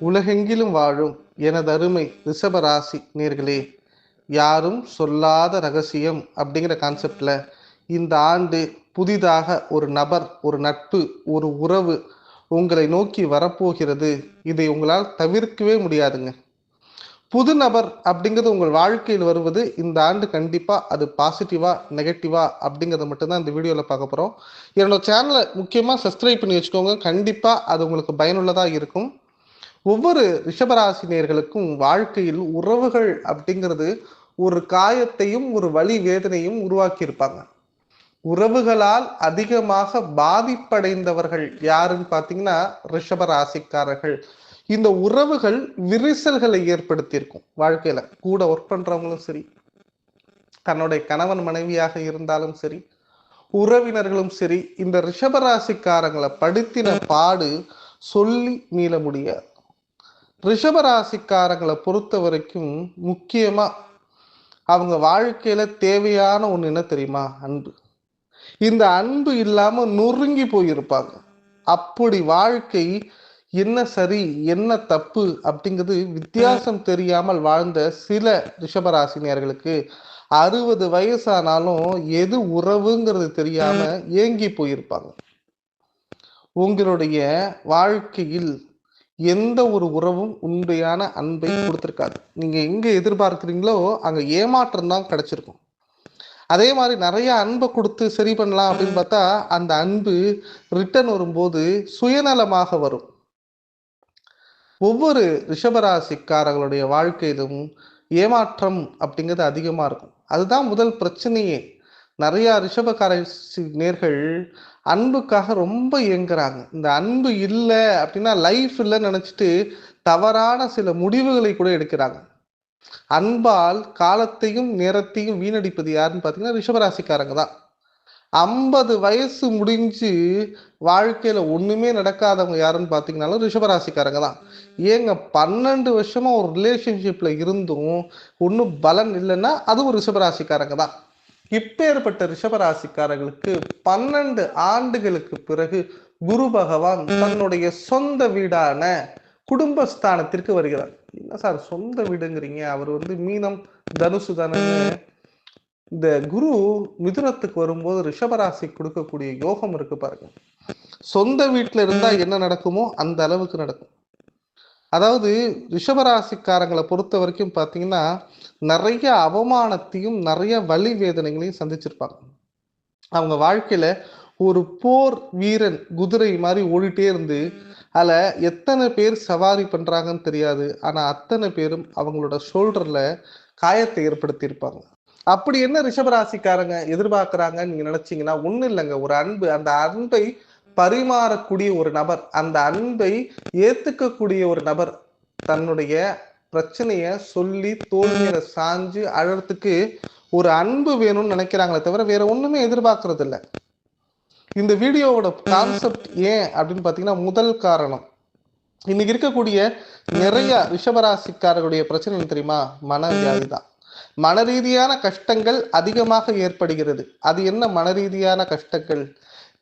உலகெங்கிலும் வாழும் எனது அருமை ரிஷபராசி நேர்களே யாரும் சொல்லாத ரகசியம் அப்படிங்கிற கான்செப்டில் இந்த ஆண்டு புதிதாக ஒரு நபர் ஒரு நட்பு ஒரு உறவு உங்களை நோக்கி வரப்போகிறது. இதை உங்களால் தவிர்க்கவே முடியாதுங்க. புது நபர் அப்படிங்கிறது உங்கள் வாழ்க்கையில் வருவது இந்த ஆண்டு கண்டிப்பாக அது பாசிட்டிவா நெகட்டிவா அப்படிங்கிறத மட்டும்தான் இந்த வீடியோவில் பார்க்க போகிறோம் என்னோட சேனலை முக்கியமாக சப்ஸ்கிரைப் பண்ணி வச்சுக்கோங்க. கண்டிப்பாக அது உங்களுக்கு பயனுள்ளதாக இருக்கும். ஒவ்வொரு ரிஷபராசினியர்களுக்கும் வாழ்க்கையில் உறவுகள் அப்படிங்கிறது ஒரு காயத்தையும் ஒரு வழி வேதனையும் உருவாக்கி இருப்பாங்க உறவுகளால் அதிகமாக பாதிப்படைந்தவர்கள் யாருன்னு பார்த்தீங்கன்னா ரிஷபராசிக்காரர்கள். இந்த உறவுகள் விரிசல்களை ஏற்படுத்தியிருக்கும் வாழ்க்கையில. கூட ஒர்க் பண்றவங்களும் சரி தன்னுடைய கணவன் மனைவியாக இருந்தாலும் சரி உறவினர்களும் சரி இந்த ரிஷபராசிக்காரங்களை படுத்தின பாடு சொல்லி மீள முடியாது. ரிஷபராசிக்காரங்களை பொறுத்த வரைக்கும் முக்கியமா அவங்க வாழ்க்கையில தேவையான ஒண்ணு என்ன தெரியுமா? அன்பு. இந்த அன்பு இல்லாம நொறுங்கி போயிருப்பாங்க. அப்படி வாழ்க்கை என்ன சரி என்ன தப்பு அப்படிங்கிறது வித்தியாசம் தெரியாமல் வாழ்ந்த சில ரிஷபராசினியர்களுக்கு அறுபது வயசானாலும் எது உறவுங்கிறது தெரியாம ஏங்கி போயிருப்பாங்க. உங்களுடைய வாழ்க்கையில் எந்த ஒரு உறவும் உண்மையான அன்பை கொடுத்துருக்காது. நீங்க எங்க எதிர்பார்க்கிறீங்களோ அங்க ஏமாற்றம் தான் கிடைச்சிருக்கும். அதே மாதிரி நிறைய அன்பை கொடுத்து சரி பண்ணலாம் அப்படின்னு பார்த்தா அந்த அன்பு ரிட்டர்ன் வரும்போது சுயநலமாக வரும். ஒவ்வொரு ரிஷபராசிக்காரர்களுடைய வாழ்க்கையிலும் ஏமாற்றம் அப்படிங்கிறது அதிகமா இருக்கும். அதுதான் முதல் பிரச்சனையே. நிறைய ரிஷபகாரசி நேர்கள் அன்புக்காக ரொம்ப இயங்குறாங்க. இந்த அன்பு இல்லை அப்படின்னா லைஃப் இல்லைன்னு நினச்சிட்டு தவறான சில முடிவுகளை கூட எடுக்கிறாங்க. அன்பால் காலத்தையும் நேரத்தையும் வீணடிப்பது யாருன்னு பார்த்தீங்கன்னா ரிஷபராசிக்காரங்க தான். ஐம்பது வயசு முடிஞ்சு வாழ்க்கையில் ஒன்றுமே நடக்காதவங்க யாருன்னு பார்த்தீங்கன்னாலும் ரிஷபராசிக்காரங்க தான். ஏங்க பன்னெண்டு வருஷமாக ஒரு ரிலேஷன்ஷிப்பில் இருந்தும் ஒன்றும் பலன் இல்லைன்னா அதுவும் ரிஷபராசிக்காரங்க தான். இப்பேற்பட்ட ரிஷபராசிக்காரர்களுக்கு பன்னெண்டு ஆண்டுகளுக்கு பிறகு குரு பகவான் தன்னுடைய சொந்த வீடான குடும்பஸ்தானத்திற்கு வருகிறார். என்ன சார் சொந்த வீடுங்கிறீங்க? அவர் வந்து மீனம் தனுசு தானேன்னு இந்த குரு மிதுனத்துக்கு வரும்போது ரிஷபராசி கொடுக்கக்கூடிய யோகம் இருக்கு பாருங்க. சொந்த வீட்டுல இருந்தா என்ன நடக்குமோ அந்த அளவுக்கு நடக்கும். அதாவது ரிஷபராசிக்காரங்களை பொறுத்த வரைக்கும் பார்த்தீங்கன்னா நிறைய அவமானத்தையும் நிறைய வழி வேதனைகளையும் சந்திச்சிருப்பாங்க. அவங்க வாழ்க்கையில ஒரு போர் வீரன் குதிரை மாதிரி ஓடிட்டே இருந்து அதில் எத்தனை பேர் சவாரி பண்றாங்கன்னு தெரியாது. ஆனா அத்தனை பேரும் அவங்களோட ஷோல்டர்ல காயத்தை ஏற்படுத்தியிருப்பாங்க. அப்படி என்ன ரிஷபராசிக்காரங்க எதிர்பார்க்கறாங்கன்னு நீங்க நினைச்சீங்கன்னா ஒன்றும் இல்லைங்க. ஒரு அன்பு அந்த அன்பை பரிமாறக்கூடிய ஒரு நபர் அந்த அன்பை ஏத்துக்கக்கூடிய ஒரு நபர் தன்னுடைய பிரச்சனைய சொல்லி தோல்வியில சாஞ்சு அழறதுக்கு ஒரு அன்பு வேணும்னு நினைக்கிறாங்களே தவிர வேற ஒண்ணுமே எதிர்பார்க்கறது இல்லை இந்த வீடியோவோட கான்செப்ட் ஏன் அப்படின்னு பாத்தீங்கன்னா முதல் காரணம். இன்னைக்கு இருக்கக்கூடிய நிறைய ரிஷபராசிக்காரர்களுடைய பிரச்சனை தெரியுமா? மன தான் மன ரீதியான கஷ்டங்கள் அதிகமாக ஏற்படுகிறது. அது என்ன மன ரீதியான கஷ்டங்கள்?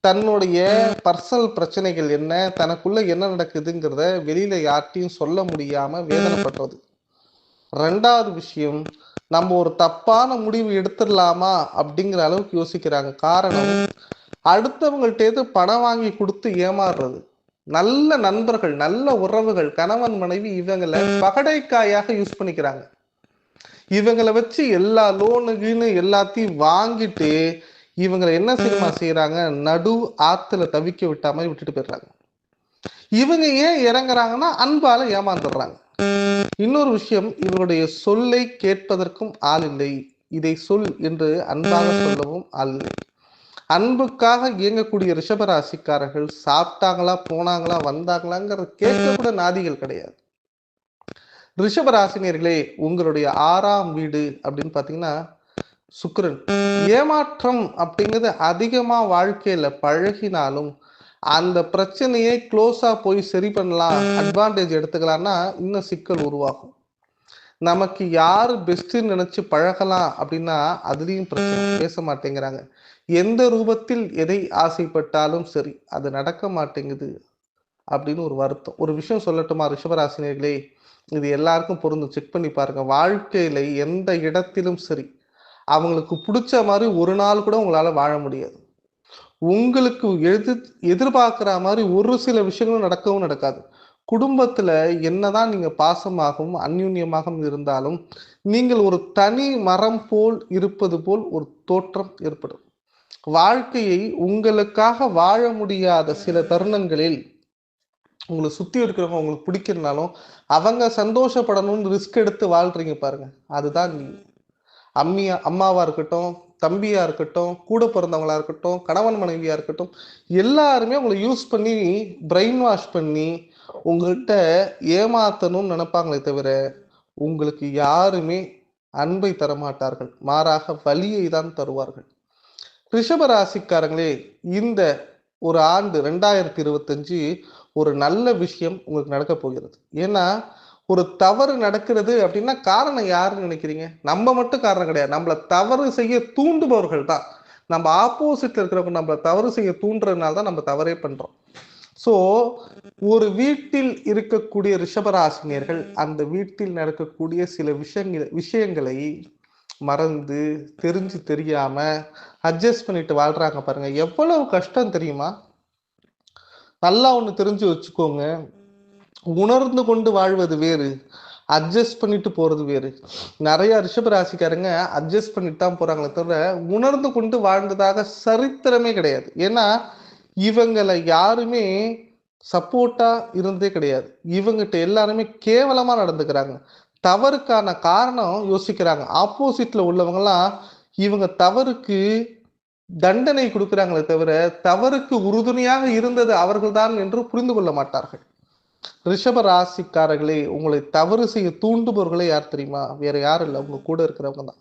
தன்னுடைய பர்சனல் பிரச்சனைகள் என்ன தனக்குள்ள என்ன நடக்குதுங்கிறத வெளியில யார்ட்டையும் சொல்ல முடியாம வேதனைப்படுறது ரெண்டாவது விஷயம் நம்ம ஒரு தப்பான முடிவு எடுத்துடலாமா அப்படிங்கிற அளவுக்கு யோசிக்கிறாங்க. காரணம் அடுத்தவங்கள்ட்டேது பணம் வாங்கி கொடுத்து ஏமாறுறது. நல்ல நண்பர்கள் நல்ல உறவுகள் கணவன் மனைவி இவங்களை பகடைக்காயாக யூஸ் பண்ணிக்கிறாங்க. இவங்களை வச்சு எல்லா லோனுக்குன்னு எல்லாத்தையும் வாங்கிட்டு இவங்களை என்ன சினிமா செய்யறாங்க நடு ஆத்துல தவிக்க விட்டா மாதிரி விட்டுட்டு போயிடுறாங்க. இவங்க ஏன் இறங்குறாங்கன்னா அன்பால ஏமாந்துடுறாங்க. இன்னொரு விஷயம் இவருடைய சொல்லை கேட்பதற்கும் ஆள் இல்லை. இதை சொல் என்று அன்பாக சொல்லவும் ஆள் இல்லை. அன்புக்காக இயங்கக்கூடிய ரிஷபராசிக்காரர்கள் சாப்பிட்டாங்களா போனாங்களா வந்தாங்களாங்கிற கேட்க கூட நாதிகள் கிடையாது. ரிஷபராசினியர்களே உங்களுடைய ஆறாம் வீடு அப்படின்னு பாத்தீங்கன்னா சுக்கிரன். ஏமாற்றம் அப்படிங்கிறது அதிகமா வாழ்க்கையில பழகினாலும் அந்த பிரச்சனையை க்ளோஸா போய் சரி பண்ணலாம் அட்வான்டேஜ் எடுத்துக்கலாம்னா இன்னும் சிக்கல் உருவாகும். நமக்கு யாரு பெஸ்ட்னு நினைச்சு பழகலாம் அப்படின்னா அதுலயும் பிரச்சனை. பேச மாட்டேங்கிறாங்க. எந்த ரூபத்தில் எதை ஆசைப்பட்டாலும் சரி அது நடக்க மாட்டேங்குது அப்படின்னு ஒரு வருத்தம். ஒரு விஷயம் சொல்லட்டுமா ரிஷபராசினியர்களே? இது எல்லாருக்கும் பொருந்தும். செக் பண்ணி பாருங்க. வாழ்க்கையில எந்த இடத்திலும் சரி அவங்களுக்கு பிடிச்ச மாதிரி ஒரு நாள் கூட உங்களால் வாழ முடியாது. உங்களுக்கு எது எதிர்பார்க்குற மாதிரி ஒரு சில விஷயங்களும் நடக்கவும் நடக்காது. குடும்பத்தில் என்னதான் நீங்கள் பாசமாகவும் அந்யூன்யமாகவும் இருந்தாலும் நீங்கள் ஒரு தனி மரம் போல் இருப்பது போல் ஒரு தோற்றம் ஏற்படும். வாழ்க்கையை உங்களுக்காக வாழ முடியாத சில தருணங்களில் உங்களை சுற்றி இருக்கிறவங்க உங்களுக்கு பிடிக்கிறனாலும் அவங்க சந்தோஷப்படணும்னு ரிஸ்க் எடுத்து வாழ்றீங்க பாருங்க. அதுதான் நீங்கள் அம்மியா அம்மாவாக இருக்கட்டும் தம்பியாக இருக்கட்டும் கூட பிறந்தவங்களா இருக்கட்டும் கணவன் மனைவியாக இருக்கட்டும் எல்லாருமே உங்களை யூஸ் பண்ணி பிரெயின் வாஷ் பண்ணி உங்கள்கிட்ட ஏமாத்தணும்னு நினைப்பாங்களே தவிர உங்களுக்கு யாருமே அன்பை தரமாட்டார்கள். மாறாக வலியை தான் தருவார்கள். ரிஷப ராசிக்காரங்களே இந்த ஒரு ஆண்டு ரெண்டாயிரத்தி இருபத்தஞ்சு ஒரு நல்ல விஷயம் உங்களுக்கு நடக்க போகிறது. ஏன்னா ஒரு தவறு நடக்கிறது அப்படின்னா காரணம் யாருன்னு நினைக்கிறீங்க? நம்ம மட்டும் காரணம் கிடையாது. நம்மளை தவறு செய்ய தூண்டுபவர்கள் தான். நம்ம ஆப்போசிட்ல இருக்கிறவங்க நம்மளை தவறு செய்ய தூண்டுறதுனால தான் நம்ம தவறே பண்றோம். ஸோ ஒரு வீட்டில் இருக்கக்கூடிய ரிஷபராசினியர்கள் அந்த வீட்டில் நடக்கக்கூடிய சில விஷயங்கள் விஷயங்களை மறந்து தெரிஞ்சு தெரியாம அட்ஜஸ்ட் பண்ணிட்டு வாழ்றாங்க பாருங்க. எவ்வளவு கஷ்டம் தெரியுமா? நல்லா ஒன்று தெரிஞ்சு வச்சுக்கோங்க. உணர்ந்து கொண்டு வாழ்வது வேறு அட்ஜஸ்ட் பண்ணிட்டு போறது வேறு. நிறைய ரிஷபராசிக்காரங்க அட்ஜஸ்ட் பண்ணிட்டு தான் போறாங்களே தவிர உணர்ந்து கொண்டு வாழ்ந்ததாக சரித்திரமே கிடையாது. ஏன்னா இவங்களை யாருமே சப்போர்ட்டா இருந்தே கிடையாது. இவங்கிட்ட எல்லாருமே கேவலமா நடந்துக்கிறாங்க. தவறுக்கான காரணம் யோசிக்கிறாங்க. ஆப்போசிட்ல உள்ளவங்கலாம் இவங்க தவறுக்கு தண்டனை கொடுக்குறாங்களே தவிர தவறுக்கு உறுதுணையாக இருந்தது அவர்கள்தான் என்று புரிந்து கொள்ள மாட்டார்கள். ரிஷப ராசிக்காரர்களே உங்களை தவறு செய்ய தூண்டுபவர்களே யார் தெரியுமா? வேற யாரும் இல்லை. உங்க கூட இருக்கிறவங்க தான்.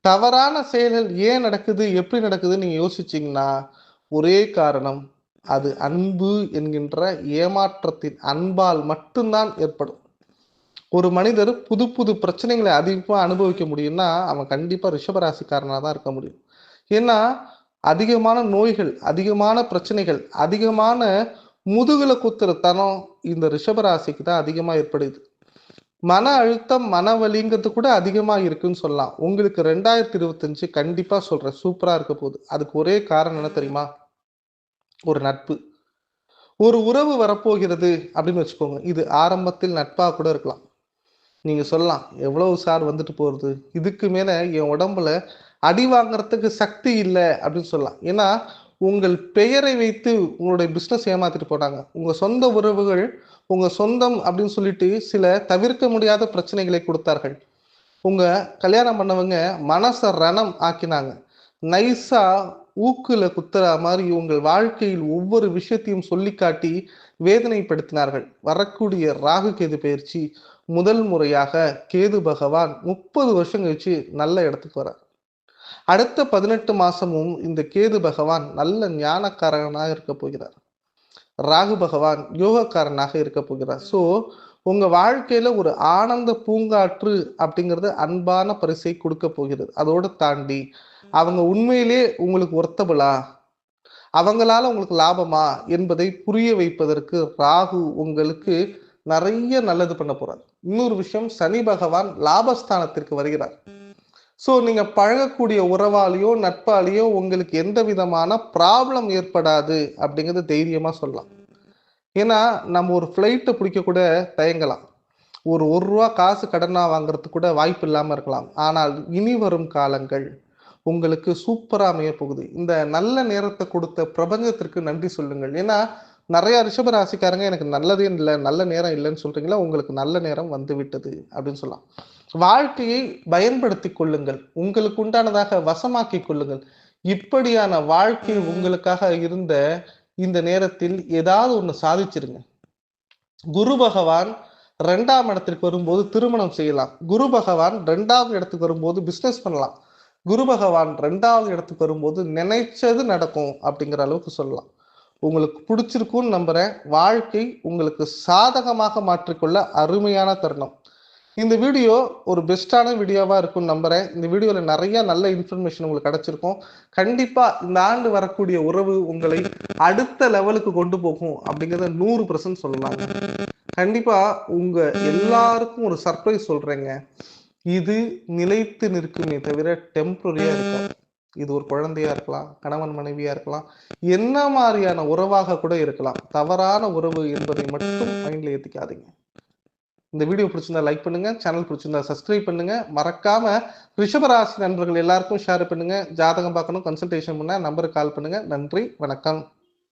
தவறான செயல்கள் ஏன் நடக்குது? எப்படி நடக்குதுன்னு நீங்க யோசிச்சிங்கன்னா ஒரே காரணம் அது அன்பு என்கின்ற ஏமாற்றத்தின் அன்பால் மட்டும்தான் ஏற்படும். ஒரு மனிதர் புது புது பிரச்சனைகளை அதிகமாக அனுபவிக்க முடியும்னா அவன் கண்டிப்பாக ரிஷபராசிக்காரனாக தான் இருக்க முடியும். ஏன்னா அதிகமான நோய்கள் அதிகமான பிரச்சனைகள் அதிகமான முதுகுல குத்துற தனம் இந்த ரிஷபராசிக்கு தான் அதிகமா ஏற்படுது. மன அழுத்தம் மன வலிங்கிறது கூட அதிகமா இருக்குன்னு சொல்லலாம். உங்களுக்கு ரெண்டாயிரத்தி இருபத்தஞ்சு கண்டிப்பா சொல்றேன். சூப்பரா இருக்க போகுது. அதுக்கு ஒரே காரணம் என்ன தெரியுமா? ஒரு நட்பு. ஒரு உறவு வரப்போகிறது அப்படின்னு வச்சுக்கோங்க. இது ஆரம்பத்தில் நட்பா கூட இருக்கலாம். நீங்க சொல்லலாம். எவ்வளவு சார் வந்துட்டு போறது? இதுக்கு மேல என் உடம்புல அடி வாங்குறதுக்கு சக்தி இல்லை அப்படின்னு சொல்லலாம். ஏன்னா உங்கள் பெயரை வைத்து உங்களுடைய பிஸ்னஸ் ஏமாத்திட்டு போனாங்க. உங்க சொந்த உறவுகள் உங்க சொந்தம் அப்படின்னு சொல்லிட்டு சில தவிர்க்க முடியாத பிரச்சனைகளை கொடுத்தார்கள். உங்க கல்யாணம் பண்ணவங்க மனச ரணம் ஆக்கினாங்க. நைஸா ஊக்குல குத்துற மாதிரி உங்கள் வாழ்க்கையில் ஒவ்வொரு விஷயத்தையும் சொல்லி காட்டி வேதனைப்படுத்தினார்கள். வரக்கூடிய ராகு கேது பயிற்சி முதல் முறையாக கேது பகவான் முப்பது வருஷம் கழிச்சு நல்ல இடத்துக்கு வரார் அடுத்த பதினெட்டு மாசமும் இந்த கேது பகவான் நல்ல ஞானக்காரனாக இருக்க போகிறார். ராகு பகவான் யோகக்காரனாக இருக்க போகிறார். ஸோ உங்க வாழ்க்கையில ஒரு ஆனந்த பூங்காற்று அப்படிங்கிறது அன்பான பரிசை கொடுக்க போகிறது. அதோடு தாண்டி அவங்க உண்மையிலே உங்களுக்கு ஒர்த்தபிளா? அவங்களால உங்களுக்கு லாபமா? என்பதை புரிய வைப்பதற்கு ராகு உங்களுக்கு நிறைய நல்லது பண்ண போறார். இன்னொரு விஷயம் சனி பகவான் லாபஸ்தானத்திற்கு வருகிறார். ஸோ நீங்கள் பழகக்கூடிய உறவாலேயோ நட்பாலேயோ உங்களுக்கு எந்த விதமான ப்ராப்ளம் ஏற்படாது அப்படிங்கிறது தைரியமாக சொல்லலாம். ஏன்னா நம்ம ஒரு ஃப்ளைட்டை பிடிக்க கூட தயங்கலாம். ஒரு ஒரு ரூபா காசு கடனாக வாங்குறதுக்கு கூட வாய்ப்பு இல்லாமல் இருக்கலாம். ஆனால் இனி வரும் காலங்கள் உங்களுக்கு சூப்பராக அமைய போகுது. இந்த நல்ல நேரத்தை கொடுத்த பிரபஞ்சத்திற்கு நன்றி சொல்லுங்கள். ஏன்னா நிறைய ரிஷப ராசிக்காரங்க எனக்கு நல்லதே இல்லை நல்ல நேரம் இல்லைன்னு சொல்கிறீங்களா உங்களுக்கு நல்ல நேரம் வந்து விட்டது அப்படின்னு சொல்லலாம். வாழ்க்கையை பயன்படுத்தி கொள்ளுங்கள். உங்களுக்கு உண்டானதாக வசமாக்கி கொள்ளுங்கள். இப்படியான வாழ்க்கை உங்களுக்காக இருந்த இந்த நேரத்தில் ஏதாவது ஒண்ணு சாதிச்சிருங்க. குரு பகவான் ரெண்டாம் இடத்திற்கு வரும்போது திருமணம் செய்யலாம். குரு பகவான் ரெண்டாவது இடத்துக்கு வரும்போது பிசினஸ் பண்ணலாம். குரு பகவான் ரெண்டாவது இடத்துக்கு வரும்போது நினைச்சது நடக்கும் அப்படிங்கிற அளவுக்கு சொல்லலாம். உங்களுக்கு பிடிச்சிருக்கும்னு நம்புறேன். வாழ்க்கை உங்களுக்கு சாதகமாக மாற்றிக்கொள்ள அருமையான தருணம். இந்த வீடியோ ஒரு பெஸ்ட்டான வீடியோவாக இருக்கும்னு நம்புறேன். இந்த வீடியோவில் நிறைய நல்ல இன்ஃபர்மேஷன் உங்களுக்கு கிடைச்சிருக்கும். கண்டிப்பாக இந்த ஆண்டு வரக்கூடிய உறவு உங்களை அடுத்த லெவலுக்கு கொண்டு போகும் அப்படிங்கிறத நூறு பர்சன்ட் சொல்லலாங்க. கண்டிப்பாக உங்கள் எல்லாருக்கும் ஒரு சர்ப்ரைஸ் சொல்கிறேங்க இது நிலைத்து நிற்குமே தவிர டெம்பரரியாக இருக்கும் இது ஒரு குழந்தையா இருக்கலாம் கணவன் மனைவியா இருக்கலாம் என்ன மாதிரியான உறவாக கூட இருக்கலாம். தவறான உறவு என்பதை மட்டும் மைண்ட்ல ஏத்திக்காதீங்க. இந்த வீடியோ பிடிச்சிருந்தா லைக் பண்ணுங்க சேனல் பிடிச்சிருந்தா சப்ஸ்கிரைப் பண்ணுங்க. மறக்காம ரிஷபராசி நண்பர்கள் எல்லாருக்கும் ஷேர் பண்ணுங்க. ஜாதகம் பார்க்கணும் கன்சல்டேஷன் பண்ண நம்பருக்கு கால் பண்ணுங்க. நன்றி வணக்கம்.